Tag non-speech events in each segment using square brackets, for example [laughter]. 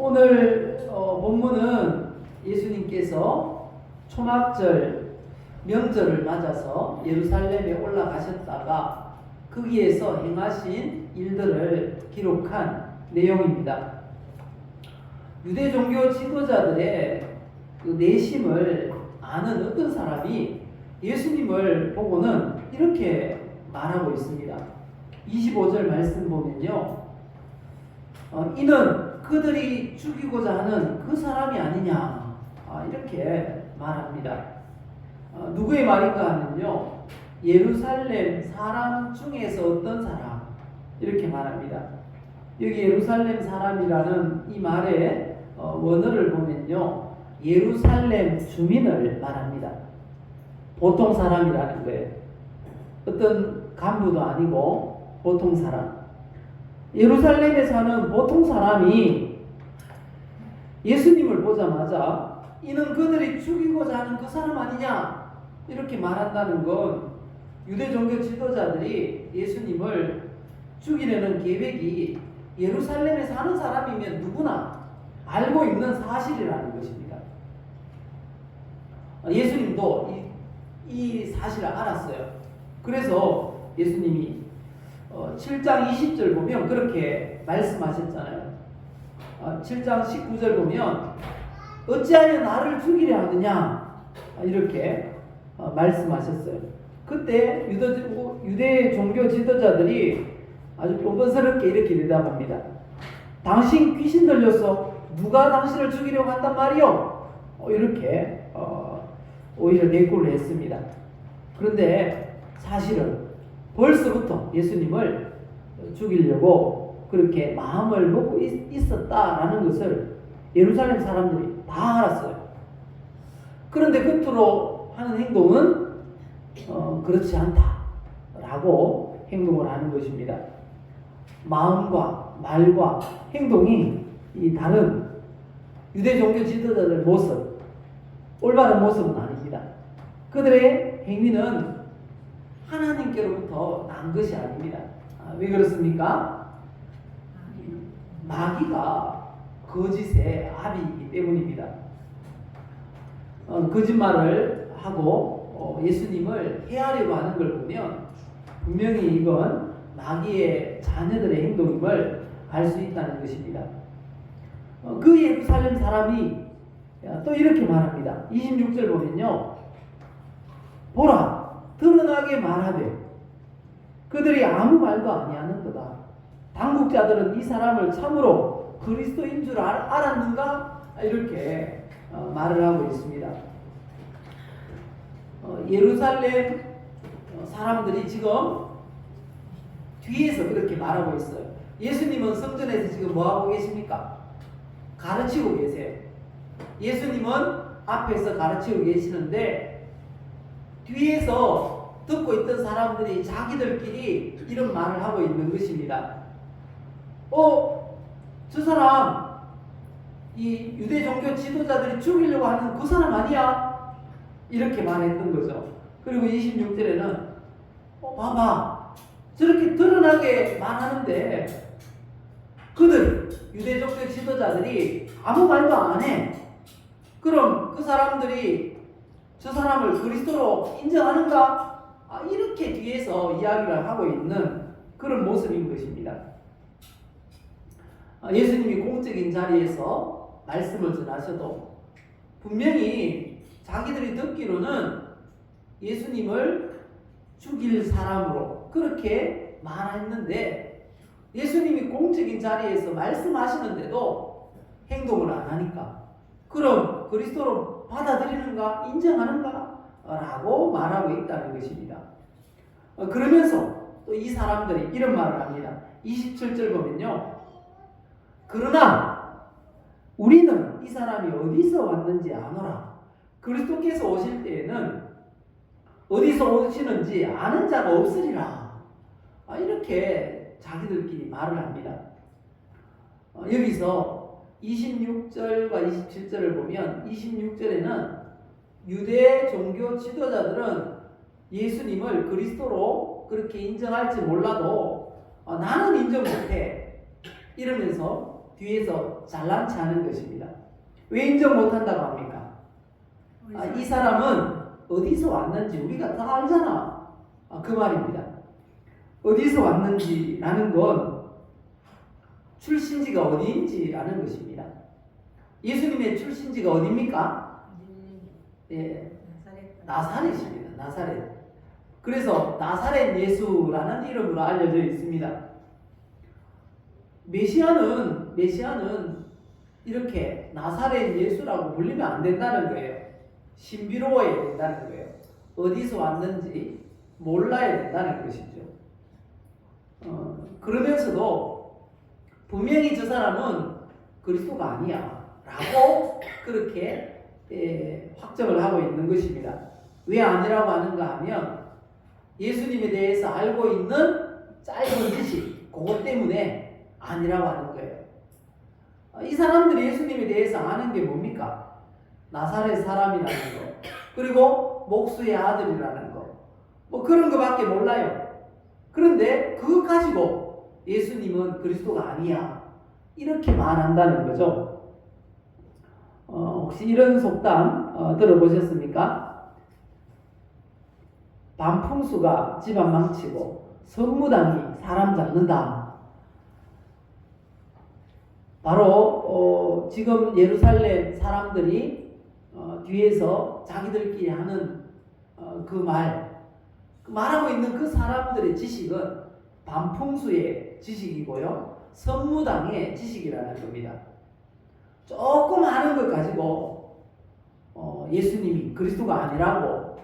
오늘 어, 본문은 예수님께서 초막절 명절을 맞아서 예루살렘에 올라가셨다가 거기에서 행하신 일들을 기록한 내용입니다. 유대 종교 지도자들의 그 내심을 아는 어떤 사람이 예수님을 보고는 이렇게 말하고 있습니다. 25절 말씀 보면요. 어, 이는 그들이 죽이고자 하는 그 사람이 아니냐. 아, 이렇게 말합니다. 어, 누구의 말인가 하면요. 예루살렘 사람 중에서 어떤 사람. 이렇게 말합니다. 여기 예루살렘 사람이라는 이 말의 어, 원어를 보면요. 예루살렘 주민을 말합니다. 보통 사람이라는 거예요. 어떤 간부도 아니고 보통 사람. 예루살렘에 사는 보통 사람이 예수님을 보자마자 이는 그들이 죽이고자 하는 그 사람 아니냐 이렇게 말한다는 건 유대 종교 지도자들이 예수님을 죽이려는 계획이 예루살렘에 사는 사람이면 누구나 알고 있는 사실이라는 것입니다. 예수님도 이, 이 사실을 알았어요. 그래서 예수님이 어, 7장 20절 보면 그렇게 말씀하셨잖아요. 어, 7장 19절 보면 어찌하여 나를 죽이려 하느냐 아, 이렇게 어, 말씀하셨어요. 그때 유대, 유대 종교 지도자들이 아주 뻔뻔스럽게 이렇게 대답합니다. 당신 귀신 들렸어. 누가 당신을 죽이려고 한단 말이요? 어, 이렇게 어, 오히려 내꾸를 했습니다. 그런데 사실은 벌써부터 예수님을 죽이려고 그렇게 마음을 먹고 있, 있었다라는 것을 예루살렘 사람들이 다 알았어요. 그런데 겉으로 하는 행동은 어, 그렇지 않다라고 행동을 하는 것입니다. 마음과 말과 행동이 이 다른 유대 종교 지도자들 모습, 올바른 모습은 아닙니다. 그들의 행위는 하나님께로부터 난 것이 아닙니다. 아, 왜 그렇습니까? 마귀가 거짓의 아비이기 때문입니다. 어, 거짓말을 하고 어, 예수님을 해하려고 하는 걸 보면 분명히 이건 마귀의 자녀들의 행동임을 알 수 있다는 것입니다. 어, 그 예루살렘 사람이 또 이렇게 말합니다. 26절 보면요. 보라, 드러나게 말하되 그들이 아무 말도 아니하는 거다. 당국자들은 이 사람을 참으로 그리스도인 줄 알, 알았는가? 이렇게 어, 말을 하고 있습니다. 어, 예루살렘 어, 사람들이 지금 뒤에서 그렇게 말하고 있어요. 예수님은 성전에서 지금 뭐 하고 계십니까? 가르치고 계세요. 예수님은 앞에서 가르치고 계시는데 뒤에서 듣고 있던 사람들이 자기들끼리 이런 말을 하고 있는 것입니다. 어, 저 사람 이 유대 종교 지도자들이 죽이려고 하는 그 사람 아니야? 이렇게 말했던 거죠. 그리고 26절에는 어, 봐봐 저렇게 드러나게 말하는데 그들 유대 종교 지도자들이 아무 말도 안 해. 그럼 그 사람들이 저 사람을 그리스도로 인정하는가? 아, 이렇게 뒤에서 이야기를 하고 있는 그런 모습인 것입니다. 아, 예수님이 공적인 자리에서 말씀을 전하셔도 분명히 자기들이 듣기로는 예수님을 죽일 사람으로 그렇게 말했는데 예수님이 공적인 자리에서 말씀하시는데도 행동을 안 하니까 그럼 그리스도로 받아들이는가 인정하는가 라고 말하고 있다는 것입니다. 어, 그러면서 또 이 사람들이 이런 말을 합니다. 27절 보면요. 그러나 우리는 이 사람이 어디서 왔는지 아노라. 그리스도께서 오실 때에는 어디서 오시는지 아는 자가 없으리라. 아, 이렇게 자기들끼리 말을 합니다. 어, 여기서 26절과 27절을 보면 26절에는 유대 종교 지도자들은 예수님을 그리스도로 그렇게 인정할지 몰라도 어, 나는 인정 못해 이러면서 뒤에서 잘난 체 하는 것입니다. 왜 인정 못한다고 합니까? 아, 이 사람은 어디서 왔는지 우리가 다 알잖아. 아, 그 말입니다. 어디서 왔는지라는 건 출신지가 어디인지라는 것입니다. 예수님의 출신지가 어디입니까? 예, 나사렛입니다. 나사렛. 그래서 나사렛 예수라는 이름으로 알려져 있습니다. 메시아는 메시아는 이렇게 나사렛 예수라고 불리면 안 된다는 거예요. 신비로워야 된다는 거예요. 어디서 왔는지 몰라야 된다는 것이죠. 어, 그러면서도 분명히 저 사람은 그리스도가 아니야. 라고 [laughs] 그렇게 예, 확정을 하고 있는 것입니다. 왜 아니라고 하는가 하면 예수님에 대해서 알고 있는 짧은 지식, 그것 때문에 아니라고 하는 거예요. 어, 이 사람들이 예수님에 대해서 아는 게 뭡니까? 나사렛 사람이라는 거. 그리고 목수의 아들이라는 거. 뭐 그런 거밖에 몰라요. 그런데 그거 가지고 예수님은 그리스도가 아니야. 이렇게 말한다는 거죠. 어, 혹시 이런 속담 어, 들어보셨습니까? 반풍수가 집안 망치고 선무당이 사람 잡는다. 바로 어, 지금 예루살렘 사람들이 어, 뒤에서 자기들끼리 하는 어, 그 말, 그 말하고 있는 그 사람들의 지식은 반풍수의 지식이고요, 선무당의 지식이라는 겁니다. 조금 아는 것 가지고 어, 예수님이 그리스도가 아니라고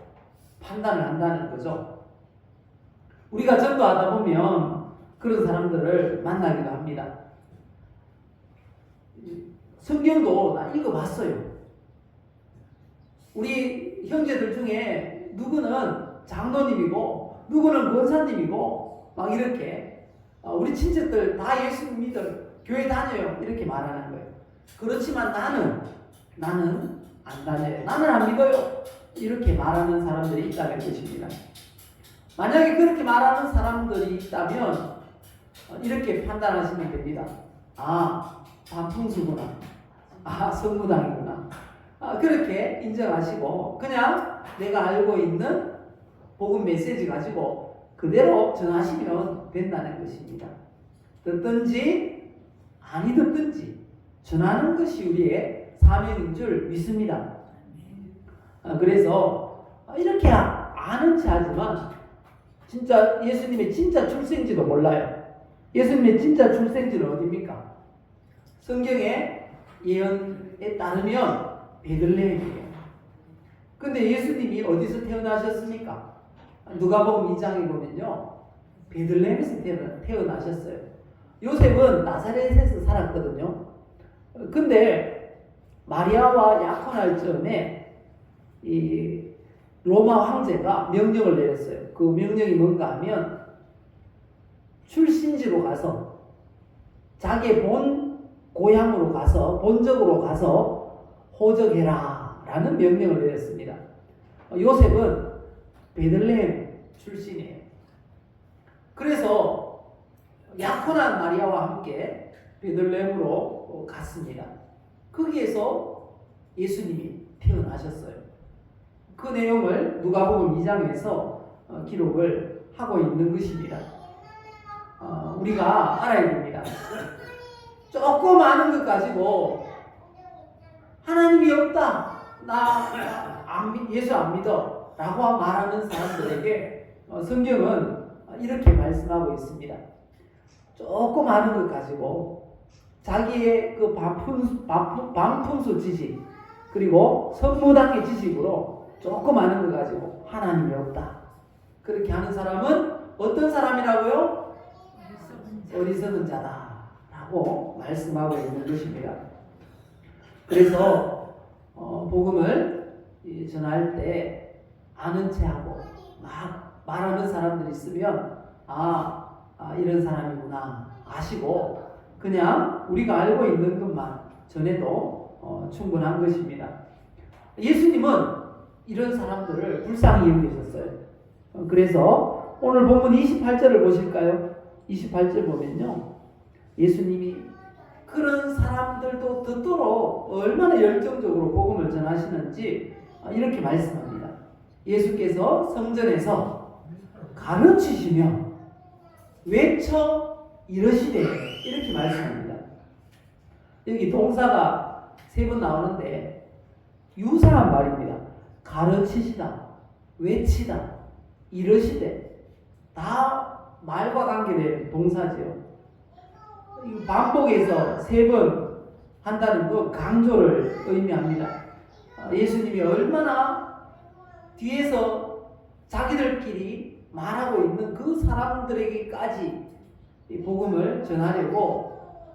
판단을 한다는 거죠. 우리가 전도하다 보면 그런 사람들을 만나기도 합니다. 성경도 나 읽어봤어요. 우리 형제들 중에 누구는 장로님이고 누구는 권사님이고 막 이렇게 어, 우리 친척들 다 예수 믿어 교회 다녀요 이렇게 말하는 거예요. 그렇지만 나는 나는 안 다녀요. 나는 안 믿어요. 이렇게 말하는 사람들이 있다는 것입니다. 만약에 그렇게 말하는 사람들이 있다면 어, 이렇게 판단하시면 됩니다. 아, 반풍수구나. 아, 성무당이구나. 아, 그렇게 인정하시고 그냥 내가 알고 있는 복음 메시지 가지고 그대로 전하시면 된다는 것입니다. 듣든지 아니 듣든지 전하는 것이 우리의 사명인 줄 믿습니다. 아, 그래서 이렇게 아는 체 하지만 진짜 예수님의 진짜 출생지도 몰라요. 예수님의 진짜 출생지는 어디입니까? 성경의 예언에 따르면 베들레헴이에요. 근데 예수님이 어디서 태어나셨습니까? 누가복음 2장에 보면요. 베들레헴에서 태어나셨어요. 요셉은 나사렛에서 살았거든요. 근데 마리아와 약혼할 즈음에 이 로마 황제가 명령을 내렸어요. 그 명령이 뭔가 하면 출신지로 가서 자기의 본 고향으로 가서 본적으로 가서 호적해라 라는 명령을 내렸습니다. 요셉은 베들레헴 출신이에요. 그래서 약혼한 마리아와 함께 베들레헴으로 갔습니다. 거기에서 예수님이 태어나셨어요. 그 내용을 누가복음 2장에서 어, 기록을 하고 있는 것입니다. 어, 우리가 알아야 됩니다. 조금 아는 것 가지고 하나님이 없다. 나 예수 안 믿어. 라고 말하는 사람들에게 어, 성경은 이렇게 말씀하고 있습니다. 조금 아는 것 가지고 자기의 그 반푼, 반푼, 반푼수 지식 그리고 선무당의 지식으로 조금 아는 것 가지고 하나님이 없다. 그렇게 하는 사람은 어떤 사람이라고요? 어리석은 자다 라고 말씀하고 있는 것입니다. 그래서 어, 복음을 이 전할 때 아는 체 하고 막 말하는 사람들이 있으면 아, 아 이런 사람이구나 아시고 그냥 우리가 알고 있는 것만 전해도 어, 충분한 것입니다. 예수님은 이런 사람들을 불쌍히 여기셨어요. 어, 그래서 오늘 본문 28절을 보실까요? 28절 보면요. 예수님이 그런 사람들도 듣도록 얼마나 열정적으로 복음을 전하시는지 아, 이렇게 말씀합니다. 예수께서 성전에서 가르치시며 외쳐 이르시되 이렇게 말씀합니다. 여기 동사가 세 번 나오는데 유사한 말입니다. 가르치시다, 외치다, 이르시되 다 말과 관계된 동사지요. 이 반복해서 세 번 한다는 그 강조를 의미합니다. 아, 예수님이 얼마나 뒤에서 자기들끼리 말하고 있는 그 사람들에게까지 이 복음을 전하려고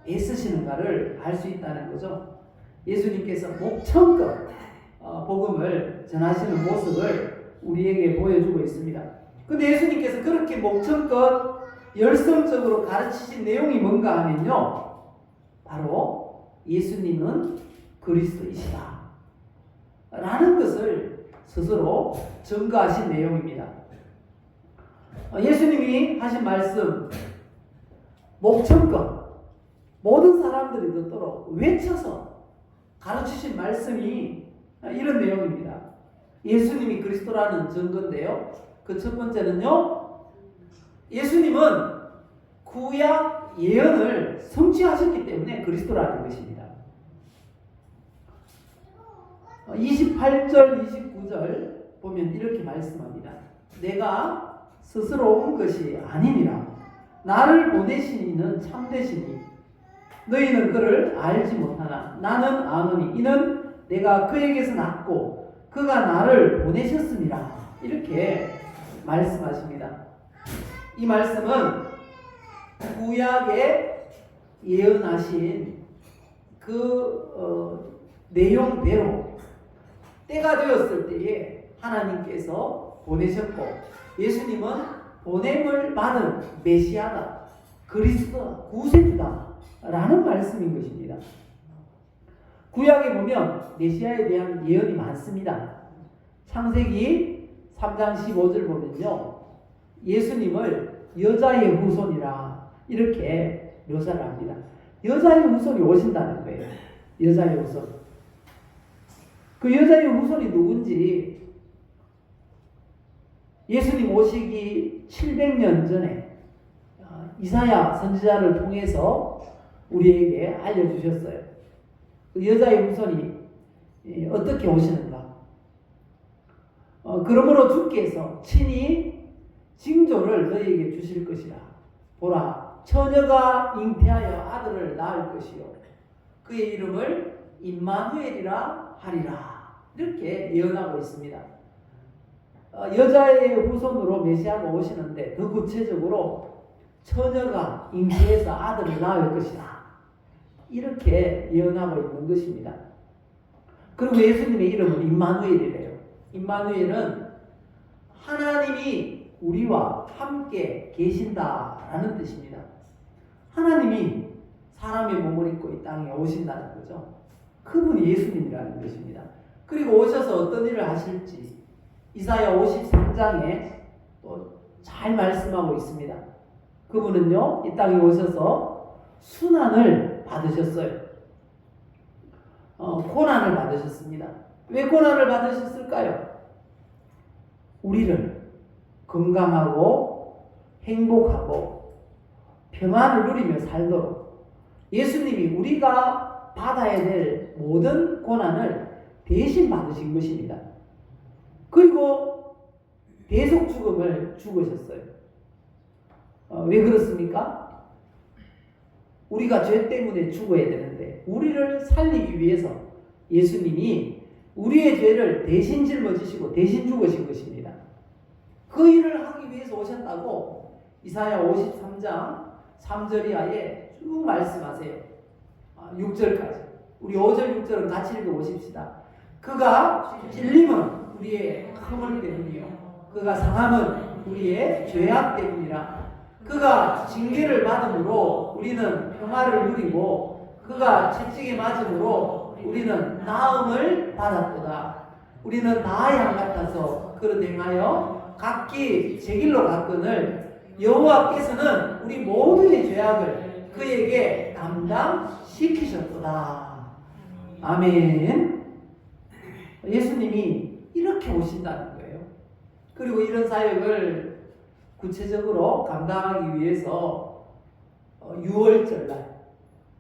애쓰시는가를 알 수 있다는 거죠. 예수님께서 목청껏 어, 복음을 전하시는 모습을 우리에게 보여주고 있습니다. 근데 예수님께서 그렇게 목청껏 열성적으로 가르치신 내용이 뭔가 하면요. 바로 예수님은 그리스도이시다. 라는 것을 스스로 증거하신 내용입니다. 어, 예수님이 하신 말씀, 목청껏 모든 사람들이 듣도록 외쳐서 가르치신 말씀이 이런 내용입니다. 예수님이 그리스도라는 증거인데요. 그 첫 번째는요. 예수님은 구약 예언을 성취하셨기 때문에 그리스도라는 것입니다. 28절, 29절 보면 이렇게 말씀합니다. 내가 스스로 온 것이 아니니라. 나를 보내신 이는 참되시니 너희는 그를 알지 못하나 나는 아노니 이는 내가 그에게서 났고 그가 나를 보내셨습니다. 이렇게 말씀하십니다. 이 말씀은 구약에 예언하신 그 어, 내용대로 때가 되었을 때에 하나님께서 보내셨고 예수님은 보냄을 받은 메시아다, 그리스도, 구세주다 라는 말씀인 것입니다. 구약에 보면 메시아에 대한 예언이 많습니다. 창세기 3장 15절 보면요. 예수님을 여자의 후손이라 이렇게 묘사를 합니다. 여자의 후손이 오신다는 거예요. 여자의 후손. 그 여자의 후손이 누군지 예수님 오시기 700년 전에 어, 이사야 선지자를 통해서 우리에게 알려주셨어요. 그 여자의 후손이 예, 어떻게 오시는가? 어, 그러므로 주께서 친히 징조를 너희에게 주실 것이라. 보라, 처녀가 잉태하여 아들을 낳을 것이요. 그의 이름을 임마누엘이라 하리라. 이렇게 예언하고 있습니다. 어, 여자의 후손으로 메시아가 오시는데 더 구체적으로 처녀가 잉태해서 아들을 낳을 것이다. 이렇게 예언하고 있는 것입니다. 그리고 예수님의 이름은 임마누엘이래요. 임마누엘은 하나님이 우리와 함께 계신다라는 뜻입니다. 하나님이 사람의 몸을 입고 이 땅에 오신다는 거죠. 그분이 예수님이라는 것입니다. 그리고 오셔서 어떤 일을 하실지 이사야 53장에 또 잘 말씀하고 있습니다. 그분은요, 이 땅에 오셔서 순환을 받으셨어요. 어, 고난을 받으셨습니다. 왜 고난을 받으셨을까요? 우리를 건강하고 행복하고 평안을 누리며 살도록 예수님이 우리가 받아야 될 모든 고난을 대신 받으신 것입니다. 그리고 대속 죽음을 죽으셨어요. 어, 왜 그렇습니까? 우리가 죄 때문에 죽어야 되는데 우리를 살리기 위해서 예수님이 우리의 죄를 대신 짊어지시고 대신 죽으신 것입니다. 그 일을 하기 위해서 오셨다고 이사야 53장 3절 이하에 쭉 말씀하세요. 6절까지. 우리 5절, 6절은 같이 읽어보십시다. 그가 찔림은 우리의 허물 때문이요. 그가 상함은 우리의 죄악 때문이라. 그가 징계를 받음으로 우리는 평화를 누리고 그가 채찍에 맞음으로 우리는 나음을 받았도다. 우리는 나의 양 같아서 그릇 행하여 각기 제 길로 갔거늘 여호와께서는 우리 모두의 죄악을 그에게 감당시키셨도다. 아멘. 예수님이 이렇게 오신다는 거예요. 그리고 이런 사역을 구체적으로 감당하기 위해서 6월절 날,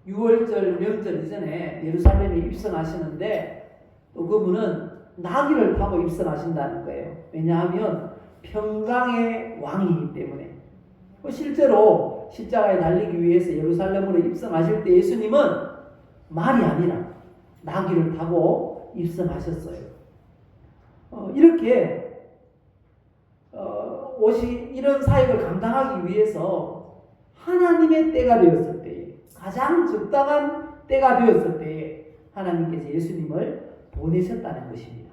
6월절 명절 이전에 예루살렘에 입성하시는데 또 그분은 나귀를 타고 입성하신다는 거예요. 왜냐하면 평강의 왕이기 때문에. 뭐 실제로 십자가에 달리기 위해서 예루살렘으로 입성하실 때 예수님은 말이 아니라 나귀를 타고 입성하셨어요. 어, 이렇게 어, 옷이 이런 사역을 감당하기 위해서 하나님의 때가 되었을 때에 가장 적당한 때가 되었을 때에 하나님께서 예수님을 보내셨다는 것입니다.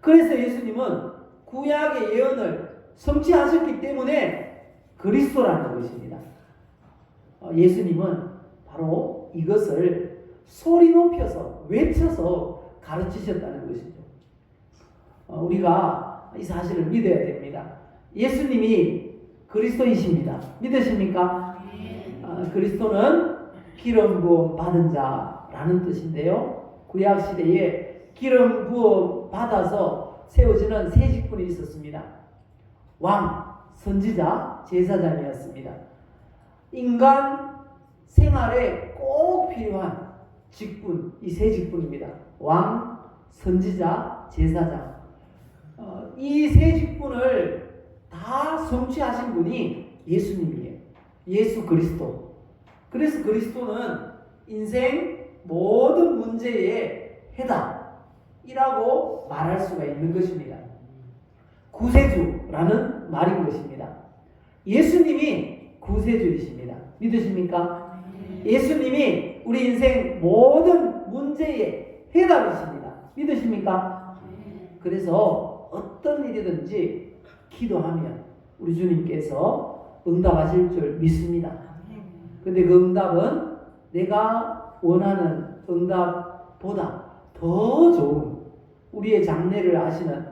그래서 예수님은 구약의 예언을 성취하셨기 때문에 그리스도라는 것입니다. 어, 예수님은 바로 이것을 소리 높여서 외쳐서 가르치셨다는 것이죠. 어, 우리가 이 사실을 믿어야 됩니다. 예수님이 그리스도이십니다. 믿으십니까? 어, 그리스도는 기름 부음 받은 자라는 뜻인데요. 구약 시대에 기름 부음 받아서 세워지는 세 직분이 있었습니다. 왕, 선지자, 제사장이었습니다. 인간 생활에 꼭 필요한 직분, 이 세 직분입니다. 왕, 선지자, 제사장. 어, 이세 직분을 다 성취하신 분이 예수님이에요. 예수 그리스도. 그래서 그리스도는 인생 모든 문제의 해답이라고 말할 수가 있는 것입니다. 구세주라는 말인 것입니다. 예수님이 구세주이십니다. 믿으십니까? 예수님이 우리 인생 모든 문제의 해답이십니다. 믿으십니까? 그래서 어떤 일이든지 기도하면 우리 주님께서 응답하실 줄 믿습니다. 근데 그 응답은 내가 원하는 응답보다 더 좋은 우리의 장래를 아시는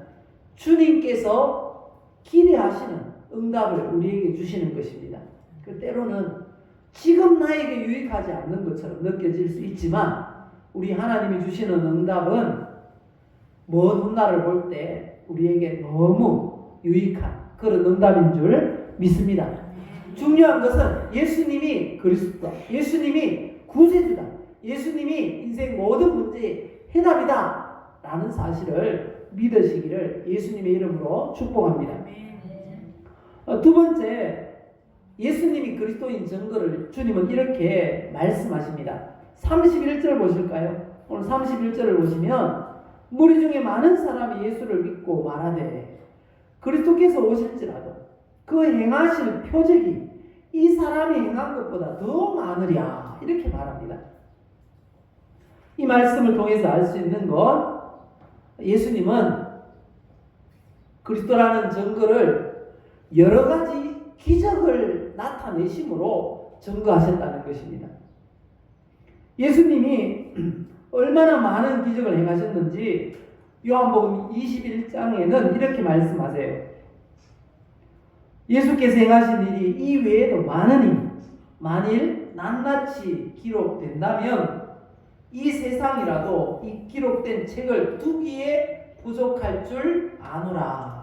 주님께서 기대하시는 응답을 우리에게 주시는 것입니다. 그 때로는 지금 나에게 유익하지 않는 것처럼 느껴질 수 있지만 우리 하나님이 주시는 응답은 먼 훗날을 볼 때 우리에게 너무 유익한 그런 응답인 줄 믿습니다. 중요한 것은 예수님이 그리스도, 예수님이 구세주다, 예수님이 인생 모든 문제의 해답이다 라는 사실을 믿으시기를 예수님의 이름으로 축복합니다. 어, 두 번째, 예수님이 그리스도인 증거를 주님은 이렇게 말씀하십니다. 31절 보실까요? 오늘 31절을 보시면 무리 중에 많은 사람이 예수를 믿고 말하되 그리스도께서 오실지라도 그 행하실 표적이 이 사람이 행한 것보다 더 많으랴 이렇게 말합니다. 이 말씀을 통해서 알 수 있는 건 예수님은 그리스도라는 증거를 여러 가지 기적을 나타내심으로 증거하셨다는 것입니다. 예수님이 [clears throat] 얼마나 많은 기적을 행하셨는지 요한복음 21장에는 이렇게 말씀하세요. 예수께서 행하신 일이 이 외에도 많으니 만일 낱낱이 기록된다면 이 세상이라도 이 기록된 책을 두기에 부족할 줄 아노라.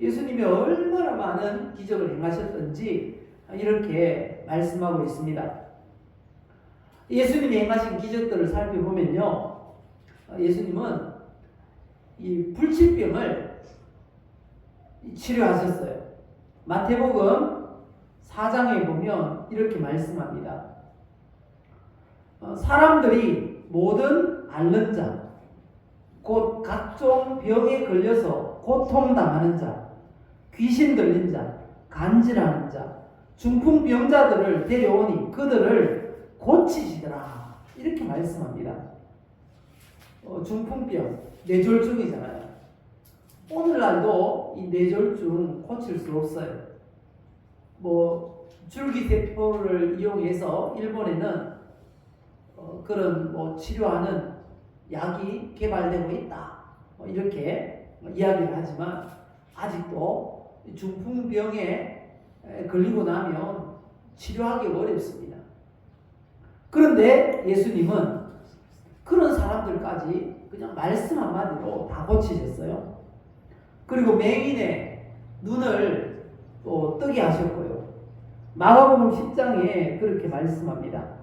예수님이 얼마나 많은 기적을 행하셨던지 이렇게 말씀하고 있습니다. 예수님이 행하신 기적들을 살펴보면요. 예수님은 이 불치병을 치료하셨어요. 마태복음 4장에 보면 이렇게 말씀합니다. 어, 사람들이 모든 앓는 자, 곧 각종 병에 걸려서 고통당하는 자, 귀신 들린 자, 간질하는 자, 중풍병자들을 데려오니 그들을 고치시더라. 이렇게 말씀합니다. 어, 중풍병, 뇌졸중이잖아요. 오늘날도 이 뇌졸중 고칠 수 없어요. 뭐 줄기세포를 이용해서 일본에는 어, 그런 뭐 치료하는 약이 개발되고 있다. 뭐 이렇게 이야기를 하지만 아직도 중풍병에 걸리고 나면 치료하기 어렵습니다. 그런데 예수님은 그런 사람들까지 그냥 말씀 한마디로 다 고치셨어요. 그리고 맹인의 눈을 또 뜨게 하셨고요. 마가복음 10장에 그렇게 말씀합니다.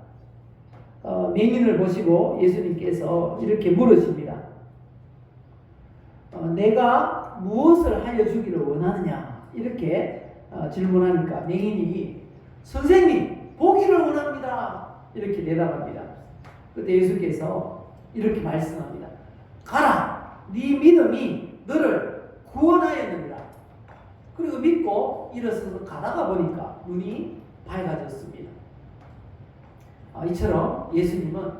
어, 맹인을 보시고 예수님께서 이렇게 물으십니다. 어, 내가 무엇을 하여 주기를 원하느냐? 이렇게 어, 질문하니까 맹인이 선생님 보기를 원합니다. 이렇게 대답합니다. 그때 예수께서 이렇게 말씀합니다. 가라, 네 믿음이 너를 구원하였느니라. 그리고 믿고 일어서서 가다가 보니까 눈이 밝아졌습니다. 아, 이처럼 예수님은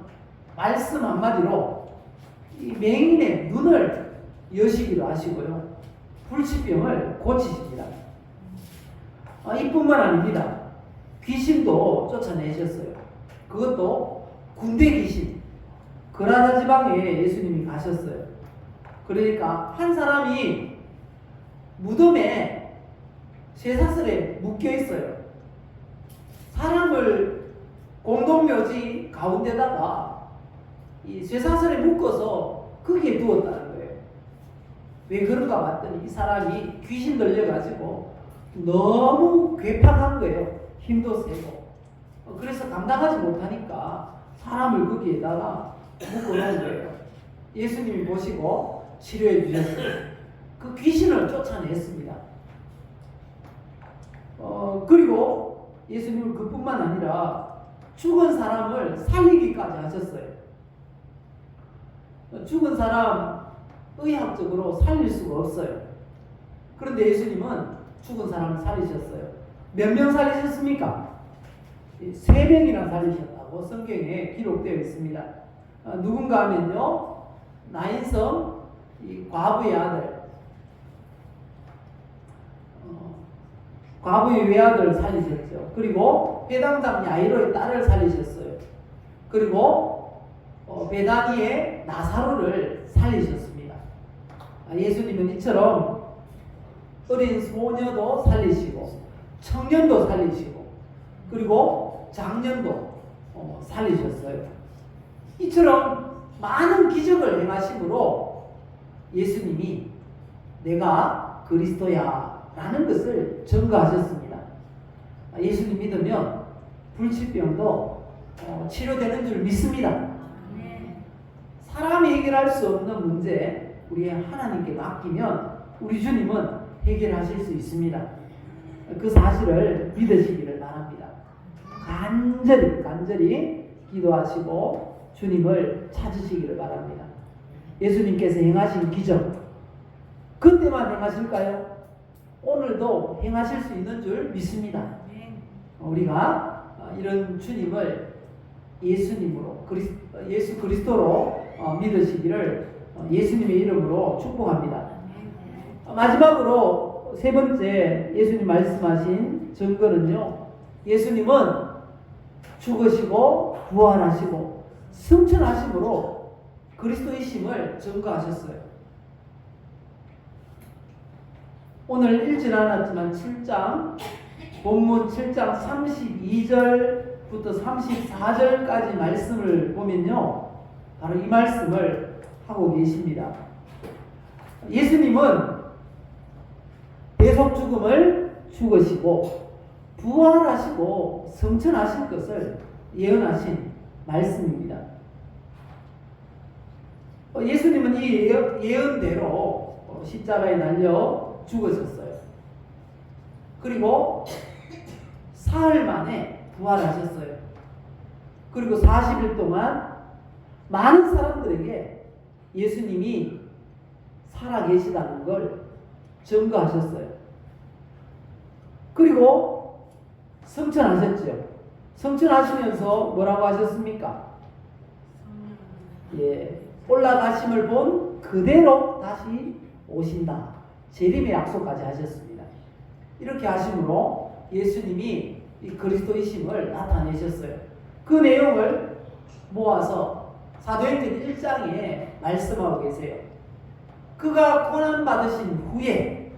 말씀 한마디로 이 맹인의 눈을 여시기로 하시고요. 불치병을 고치십니다. 아, 이뿐만 아닙니다. 귀신도 쫓아내셨어요. 그것도 군대 귀신. 그라다 지방에 예수님이 가셨어요. 그러니까 한 사람이 무덤에 쇠사슬에 묶여 있어요. 사람을 공동묘지 가운데다가 이 쇠사슬에 묶어서 거기에 거예요. 왜 그런가 봤더니 이 사람이 귀신 들려가지고 너무 괴팍한 거예요. 힘도 세고. 어, 그래서 감당하지 못하니까 사람을 거기에다가 묶어놓은 거예요. 예수님이 보시고 치료해 주셨어요. 그 귀신을 쫓아냈습니다. 어, 그리고 예수님은 그뿐만 아니라 죽은 사람을 살리기까지 하셨어요. 어, 죽은 사람 의학적으로 살릴 수가 없어요. 그런데 예수님은 죽은 사람을 살리셨어요. 몇 명 살리셨습니까? 세 명이나 살리셨다고 성경에 기록되어 있습니다. 어, 누군가 하면요, 나인성 이 과부의 아들, 어, 과부의 외아들 살리셨죠. 그리고 회당장 야이로의 딸을 살리셨어요. 그리고 어, 베다니의 나사로를. 아, 예수님은 이처럼 어린 소녀도 살리시고 청년도 살리시고 그리고 장년도 어, 살리셨어요. 이처럼 많은 기적을 행하심으로 예수님이 내가 그리스도야 라는 것을 증거하셨습니다. 아, 예수님 믿으면 불치병도 어, 치료되는 줄 믿습니다. 사람이 해결할 수 없는 문제 우리 하나님께 맡기면 우리 주님은 해결하실 수 있습니다. 그 사실을 믿으시기를 바랍니다. 간절히 간절히 기도하시고 주님을 찾으시기를 바랍니다. 예수님께서 행하신 기적 그때만 행하실까요? 오늘도 행하실 수 있는 줄 믿습니다. 우리가 어, 이런 주님을 예수님으로 예수 그리스도로 어, 믿으시기를 어, 예수님의 이름으로 축복합니다. 어, 마지막으로 세 번째 예수님 말씀하신 증거는요. 예수님은 죽으시고 부활하시고 승천하심으로 그리스도이심을 증거하셨어요. 오늘 읽진 않았지만 7장 본문 7장 32절부터 34절까지 말씀을 보면요. 바로 이 말씀을 하고 계십니다. 예수님은 대속 죽음을 죽으시고 부활하시고 성천하실 것을 예언하신 말씀입니다. 어, 예수님은 이 예언- 예언대로 어, 십자가에 달려 죽으셨어요. 그리고 사흘 만에 부활하셨어요. 그리고 40일 동안 많은 사람들에게 예수님이 살아 계시다는 걸 증거하셨어요. 그리고 성천하셨죠. 성천하시면서 뭐라고 하셨습니까? 예, 올라가심을 본 그대로 다시 오신다. 재림의 약속까지 하셨습니다. 이렇게 하심으로 예수님이 이 그리스도이심을 나타내셨어요. 그 내용을 모아서 사도행전 1장에 말씀하고 계세요. 그가 고난 받으신 후에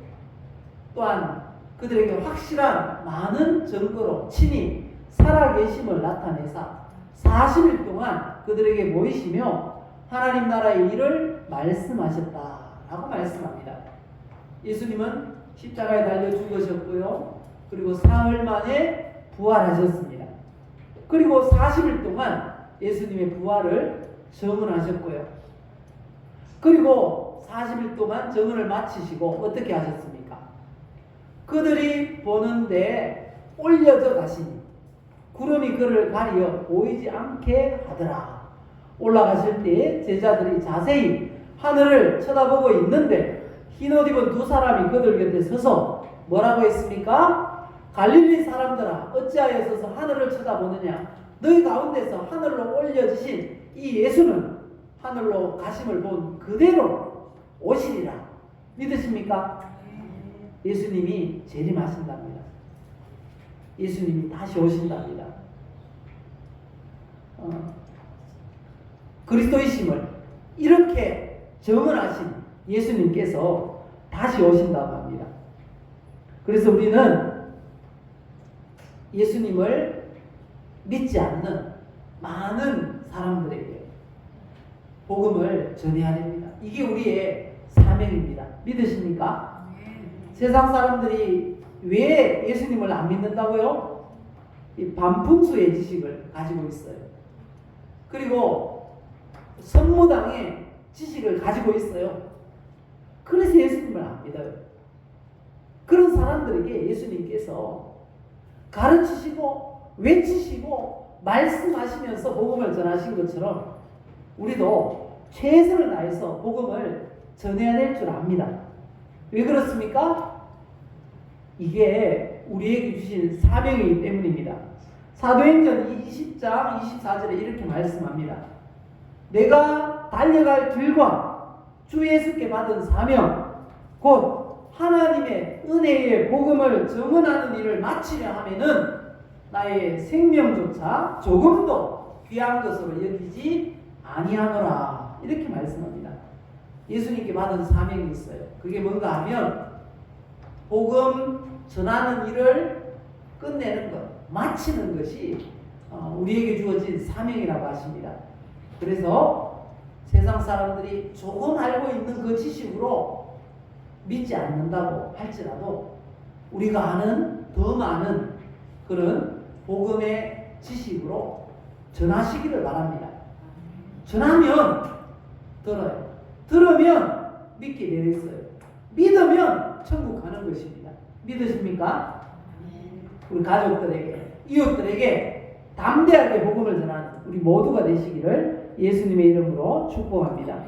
또한 그들에게 확실한 많은 증거로 친히 살아계심을 나타내사 40일 동안 그들에게 보이시며 하나님 나라의 일을 말씀하셨다라고 말씀합니다. 예수님은 십자가에 달려 죽으셨고요. 그리고 사흘 만에 부활하셨습니다. 그리고 40일 동안 예수님의 부활을 증언하셨고요. 그리고 40일 동안 증언을 마치시고 어떻게 하셨습니까? 그들이 보는데 올려져 가시니 구름이 그를 가리어 보이지 않게 하더라. 올라가실 때 제자들이 자세히 하늘을 쳐다보고 있는데 흰 옷 입은 두 사람이 그들 곁에 서서 뭐라고 했습니까? 갈릴리 사람들아 어찌하여 서서 하늘을 쳐다보느냐 너희 가운데서 하늘로 올려지신 이 예수는 하늘로 가심을 본 그대로 오시리라 믿으십니까? 예수님이 재림하신답니다. 예수님이 다시 오신답니다. 어, 그리스도이심을 이렇게 증언하신 예수님께서 다시 오신다고 합니다. 그래서 우리는 예수님을 믿지 않는 많은 사람들에게 복음을 전해야 됩니다. 이게 우리의 사명입니다. 믿으십니까? 세상 사람들이 왜 예수님을 안 믿는다고요? 이 반풍수의 지식을 가지고 있어요. 그리고 선무당의 지식을 가지고 있어요. 그래서 예수님을 안 믿어요. 그런 사람들에게 예수님께서 가르치시고 외치시고 말씀하시면서 복음을 전하신 것처럼 우리도 최선을 다해서 복음을 전해야 될 줄 압니다. 왜 그렇습니까? 이게 우리에게 주신 사명이기 때문입니다. 사도행전 20장 24절에 이렇게 말씀합니다. 내가 달려갈 길과 주 예수께 받은 사명 곧 하나님의 은혜의 복음을 증언하는 일을 마치려 하면은 나의 생명조차 조금도 귀한 것으로 여기지 아니하노라 이렇게 말씀합니다. 예수님께 받은 사명이 있어요. 그게 뭔가 하면 복음 전하는 일을 끝내는 것, 마치는 것이 어, 우리에게 주어진 사명이라고 하십니다. 그래서 세상 사람들이 조금 알고 있는 그 지식으로 믿지 않는다고 할지라도 우리가 아는 더 많은 그런 복음의 지식으로 전하시기를 바랍니다. 전하면 들어요. 들으면 믿게 되어 있어요. 믿으면 천국 가는 것입니다. 믿으십니까? 우리 가족들에게, 이웃들에게 담대하게 복음을 전하는 우리 모두가 되시기를 예수님의 이름으로 축복합니다.